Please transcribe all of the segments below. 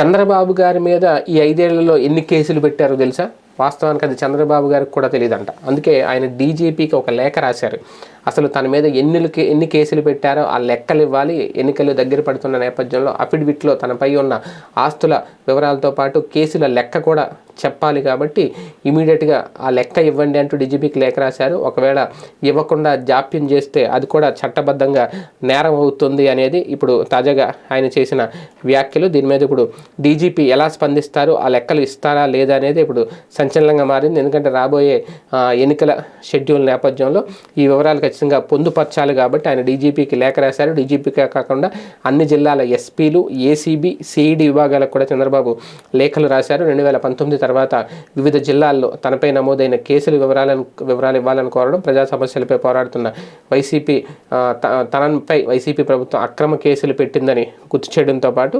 చంద్రబాబు గారి మీద ఈ ఐదేళ్ళలో ఎన్ని కేసులు పెట్టారో తెలుసా? వాస్తవానికి అది చంద్రబాబు గారికి కూడా తెలియదంట అందుకే ఆయన డీజీపీకి ఒక లేఖ రాశారు. అసలు తన మీద ఎన్ని ఎన్ని కేసులు పెట్టారో ఆ లెక్కలు ఇవ్వాలి. ఎన్నికలు దగ్గర పడుతున్న నేపథ్యంలో అఫిడవిట్లో తనపై ఉన్న ఆస్తుల వివరాలతో పాటు కేసుల లెక్క కూడా చెప్పాలి కాబట్టి ఇమీడియట్గా ఆ లెక్క ఇవ్వండి అంటూ డీజీపీకి లేఖ రాశారు. ఒకవేళ ఇవ్వకుండా జాప్యం చేస్తే అది కూడా చట్టబద్ధంగా నేరం అవుతుంది అనేది ఇప్పుడు తాజాగా ఆయన చేసిన వ్యాఖ్యలు. దీని మీద ఇప్పుడు డీజీపీ ఎలా స్పందిస్తారు? ఆ లెక్కలు ఇస్తారా లేదా అనేది ఇప్పుడు సంచలనంగా మారింది. ఎందుకంటే రాబోయే ఎన్నికల షెడ్యూల్ నేపథ్యంలో ఈ వివరాలు ఖచ్చితంగా పొందుపరచాలి కాబట్టి ఆయన డీజీపీకి లేఖ రాశారు. డీజీపీకే కాకుండా అన్ని జిల్లాల ఎస్పీలు ఏసీబీ సిఈడి విభాగాలకు కూడా చంద్రబాబు లేఖలు రాశారు. రెండు వేల పంతొమ్మిది తర్వాత వివిధ జిల్లాల్లో తనపై నమోదైన కేసుల వివరాలను వివరాలు ఇవ్వాలని కోరడం ప్రజా సమస్యలపై పోరాడుతున్న వైసీపీ త- తనపై వైసీపీ ప్రభుత్వం అక్రమ కేసులు పెట్టిందని గుర్తు చేయడంతో పాటు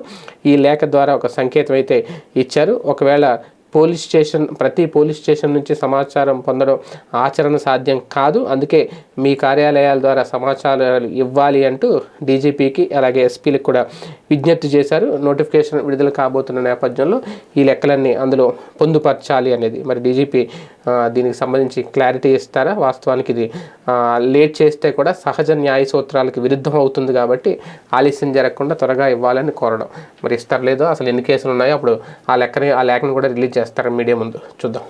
ఈ లేఖ ద్వారా ఒక సంకేతం అయితే ఇచ్చారు. ఒకవేళ పోలీస్ స్టేషన్ ప్రతి పోలీస్ స్టేషన్ నుంచి సమాచారం పొందడం ఆచరణ సాధ్యం కాదు. అందుకే మీ కార్యాలయాల ద్వారా సమాచారాలు ఇవ్వాలి అంటూ డీజీపీకి అలాగే ఎస్పీలకు కూడా విజ్ఞప్తి చేశారు. నోటిఫికేషన్ విడుదల కాబోతున్న నేపథ్యంలో ఈ లెక్కలన్నీ అందులో పొందుపరచాలి అనేది మరి డీజీపీ దీనికి సంబంధించి క్లారిటీ ఇస్తారా? వాస్తవానికి ఇది లేట్ చేస్తే కూడా సహజ న్యాయ సూత్రాలకు విరుద్ధం అవుతుంది కాబట్టి ఆలస్యం జరగకుండా త్వరగా ఇవ్వాలని కోరడం. మరి ఇస్తారు లేదో అసలు ఎన్ని కేసులు ఉన్నాయో అప్పుడు ఆ లెక్కని ఆ లేఖను కూడా రిలీజ్ చేస్తారు మీడియా ముందు? చూద్దాం.